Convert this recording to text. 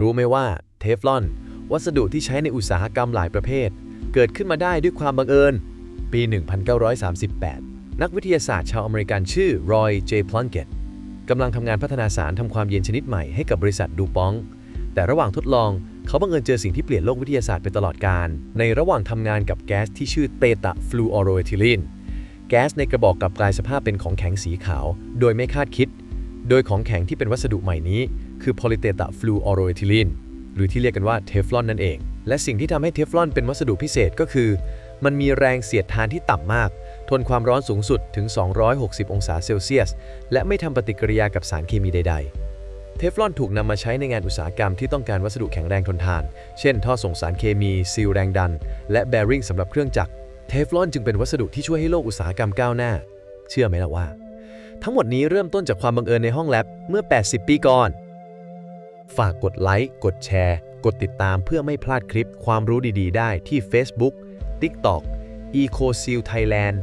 รู้ไหมว่าเทฟลอน วัสดุที่ใช้ในอุตสาหกรรมหลายประเภท เกิดขึ้นมาได้ด้วยความบังเอิญ ปี 1938 นักวิทยาศาสตร์ชาวอเมริกันชื่อรอยเจพลังเกตกำลังทำงานพัฒนาสารทำความเย็นชนิดใหม่ให้กับบริษัทดูปอง แต่ระหว่างทดลองเขาบังเอิญเจอสิ่งที่เปลี่ยนโลกวิทยาศาสตร์ไปตลอดกาลในระหว่างทำงานกับแก๊สที่ชื่อเตตะฟลูออโรเอทิลีนแก๊สในกระบอกกลับกลายสภาพเป็นของแข็งสีขาว โดยไม่คาดคิด โดยของแข็งที่เป็นวัสดุใหม่นี้ คือโพลิเตตะฟลูออโรเอทิลีนหรือที่เรียกกันว่าเทฟลอนนั่นเอง และสิ่งที่ทำให้เทฟลอนเป็นวัสดุพิเศษก็คือ มันมีแรงเสียดทานที่ต่ำมาก ทนความร้อนสูงสุดถึง 260 องศาเซลเซียส และไม่ทำปฏิกิริยากับสารเคมีใด ๆเทฟลอนถูกนำมาใช้ในงานอุตสาหกรรมที่ต้องการวัสดุแข็งแรงทนทาน เช่น ท่อส่งสารเคมี ซีลแรงดัน และแบริ่งสำหรับเครื่องจักร เทฟลอนจึงเป็นวัสดุที่ช่วยให้โลกอุตสาหกรรมก้าวหน้า เชื่อไหมล่ะว่า ทั้งหมดนี้เริ่มต้นจากความบังเอิญในห้องแลบเมื่อ 80 ปีก่อน ฝากกดไลค์ กดแชร์ กดติดตามเพื่อไม่พลาดคลิปความรู้ดีๆ ได้ที่ Facebook TikTok EcoSeal Thailand